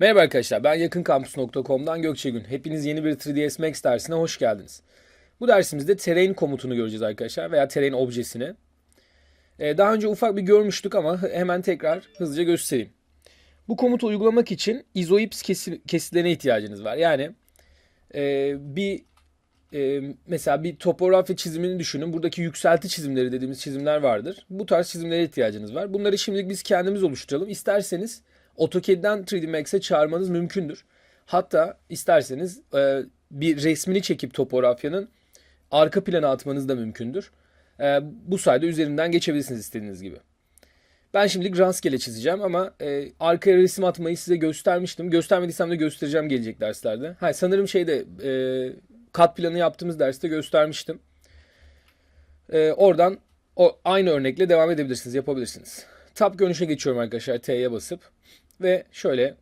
Merhaba arkadaşlar, ben yakınkampüs.com'dan Gökçe Hepiniz yeni bir 3ds Max dersine hoş geldiniz. Bu dersimizde terrain komutunu göreceğiz arkadaşlar veya terrain objesini. Ee, daha önce ufak bir görmüştük ama hemen tekrar hızlıca göstereyim. Bu komutu uygulamak için izoips kesi- kesitlerine ihtiyacınız var. Yani e, bir e, mesela bir topografya çizimini düşünün. Buradaki yükselti çizimleri dediğimiz çizimler vardır. Bu tarz çizimlere ihtiyacınız var. Bunları şimdilik biz kendimiz oluşturalım. İsterseniz AutoCAD'den 3D Max'e çağırmanız mümkündür. Hatta isterseniz e, bir resmini çekip topografyanın arka plana atmanız da mümkündür. E, bu sayede üzerinden geçebilirsiniz istediğiniz gibi. Ben şimdilik rastgele çizeceğim ama e, arkaya resim atmayı size göstermiştim. Göstermediysem de göstereceğim gelecek derslerde. Ha, sanırım şeyde e, kat planı yaptığımız derste göstermiştim. E, oradan o aynı örnekle devam edebilirsiniz, yapabilirsiniz. Tab görünüşe geçiyorum arkadaşlar T'ye basıp. Ve şöyle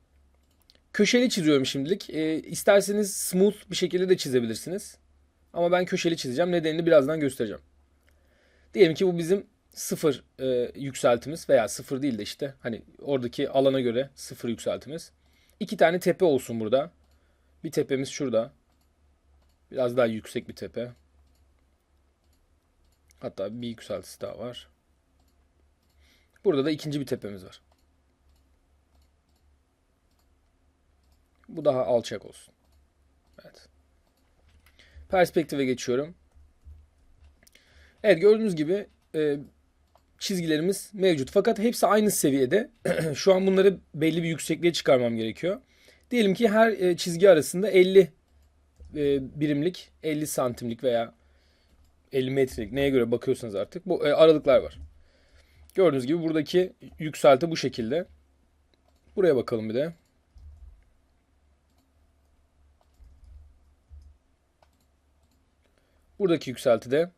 köşeli çiziyorum şimdilik. E, isterseniz smooth bir şekilde de çizebilirsiniz. Ama ben köşeli çizeceğim. Nedenini birazdan göstereceğim. Diyelim ki bu bizim sıfır e, yükseltimiz veya sıfır değil de işte hani oradaki alana göre sıfır yükseltimiz. İki tane tepe olsun burada. Bir tepemiz şurada. Biraz daha yüksek bir tepe. Hatta bir yükseltisi daha var. Burada da ikinci bir tepemiz var. Bu daha alçak olsun. Evet. Perspektive geçiyorum. Evet gördüğünüz gibi e, çizgilerimiz mevcut. Fakat hepsi aynı seviyede. Şu an bunları belli bir yüksekliğe çıkarmam gerekiyor. Diyelim ki her e, çizgi arasında 50 e, birimlik, 50 santimlik veya 50 metrelik neye göre bakıyorsanız artık bu e, aralıklar var. Gördüğünüz gibi buradaki yükselti bu şekilde. Buraya bakalım bir de. Buradaki yükselti de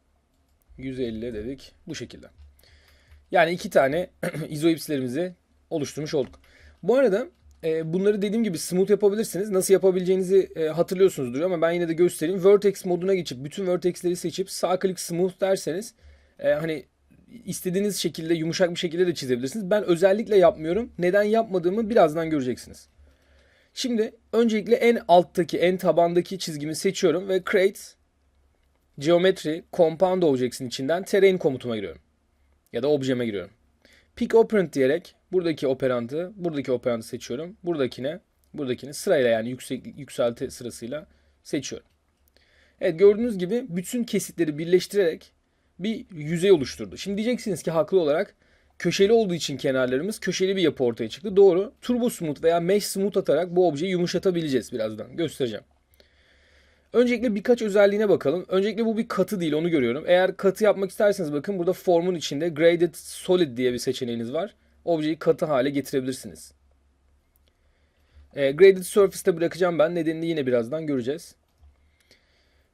150 dedik. Bu şekilde. Yani iki tane izoipslerimizi oluşturmuş olduk. Bu arada e, bunları dediğim gibi smooth yapabilirsiniz. Nasıl yapabileceğinizi e, hatırlıyorsunuzdur ama ben yine de göstereyim. Vertex moduna geçip bütün vertexleri seçip sağ klik smooth derseniz e, hani istediğiniz şekilde yumuşak bir şekilde de çizebilirsiniz. Ben özellikle yapmıyorum. Neden yapmadığımı birazdan göreceksiniz. Şimdi öncelikle en alttaki, en tabandaki çizgimi seçiyorum ve create Geometry Compound Objects'in içinden Terrain komutuma giriyorum. Ya da objeme giriyorum. Pick Operand diyerek buradaki operantı, buradaki operantı seçiyorum. Buradakine, buradakini sırayla yani yüksek, yükselti sırasıyla seçiyorum. Evet gördüğünüz gibi bütün kesitleri birleştirerek bir yüzey oluşturdu. Şimdi diyeceksiniz ki haklı olarak köşeli olduğu için kenarlarımız köşeli bir yapı ortaya çıktı. Doğru. Turbo Smooth veya Mesh Smooth atarak bu objeyi yumuşatabileceğiz birazdan. Göstereceğim. Öncelikle birkaç özelliğine bakalım. Öncelikle bu bir katı değil onu görüyorum. Eğer katı yapmak isterseniz bakın burada formun içinde Graded Solid diye bir seçeneğiniz var. Objeyi katı hale getirebilirsiniz. E, graded Surface'te bırakacağım ben. Nedenini yine birazdan göreceğiz.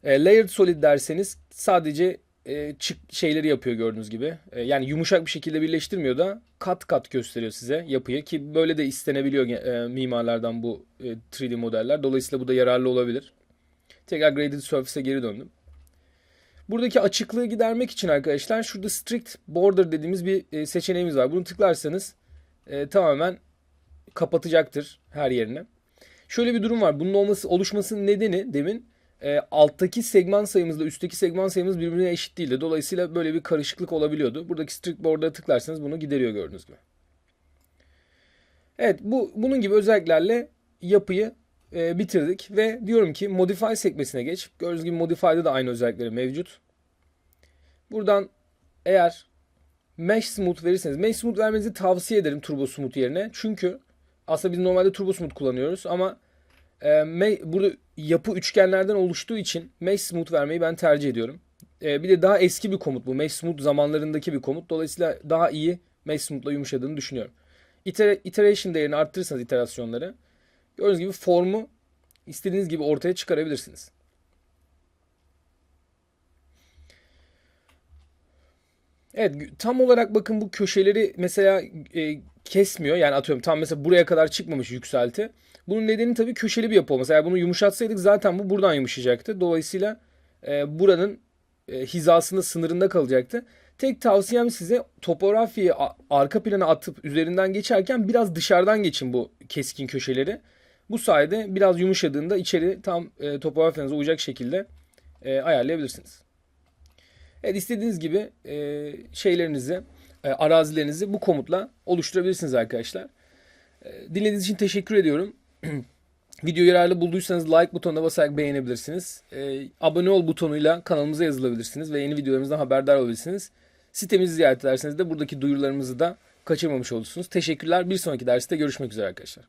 E, layered Solid derseniz sadece e, çık şeyleri yapıyor gördüğünüz gibi. E, yani yumuşak bir şekilde birleştirmiyor da kat kat gösteriyor size yapıyı ki böyle de istenebiliyor e, mimarlardan bu e, 3D modeller. Dolayısıyla bu da yararlı olabilir. Tekrar Graded Surface'e geri döndüm. Buradaki açıklığı gidermek için arkadaşlar şurada Strict Border dediğimiz bir e, seçeneğimiz var. Bunu tıklarsanız e, tamamen kapatacaktır her yerine. Şöyle bir durum var. Bunun olması oluşmasının nedeni demin e, alttaki segman sayımızla üstteki segman sayımız birbirine eşit değildi. Dolayısıyla böyle bir karışıklık olabiliyordu. Buradaki Strict Border'a tıklarsanız bunu gideriyor gördüğünüz gibi. Evet bu bunun gibi özelliklerle yapıyı e, bitirdik ve diyorum ki Modify sekmesine geç. Gördüğünüz gibi Modify'da da aynı özellikleri mevcut. Buradan eğer Mesh Smooth verirseniz, Mesh Smooth vermenizi tavsiye ederim Turbo Smooth yerine. Çünkü aslında biz normalde Turbo Smooth kullanıyoruz ama e, burada yapı üçgenlerden oluştuğu için Mesh Smooth vermeyi ben tercih ediyorum. E, bir de daha eski bir komut bu. Mesh Smooth zamanlarındaki bir komut. Dolayısıyla daha iyi Mesh Smooth'la yumuşadığını düşünüyorum. Iter iteration değerini arttırırsanız iterasyonları Gördüğünüz gibi formu istediğiniz gibi ortaya çıkarabilirsiniz. Evet tam olarak bakın bu köşeleri mesela e, kesmiyor. Yani atıyorum tam mesela buraya kadar çıkmamış yükselti. Bunun nedeni tabii köşeli bir yapı olması. Eğer bunu yumuşatsaydık zaten bu buradan yumuşayacaktı. Dolayısıyla e, buranın e, hizasında sınırında kalacaktı. Tek tavsiyem size topografyayı arka plana atıp üzerinden geçerken biraz dışarıdan geçin bu keskin köşeleri. Bu sayede biraz yumuşadığında içeri tam e, topografyanıza uyacak şekilde e, ayarlayabilirsiniz. Evet istediğiniz gibi e, şeylerinizi, e, arazilerinizi bu komutla oluşturabilirsiniz arkadaşlar. E, dinlediğiniz için teşekkür ediyorum. Videoyu yararlı bulduysanız like butonuna basarak beğenebilirsiniz. E, abone ol butonuyla kanalımıza yazılabilirsiniz ve yeni videolarımızdan haberdar olabilirsiniz. Sitemizi ziyaret ederseniz de buradaki duyurularımızı da kaçırmamış olursunuz. Teşekkürler. Bir sonraki derste görüşmek üzere arkadaşlar.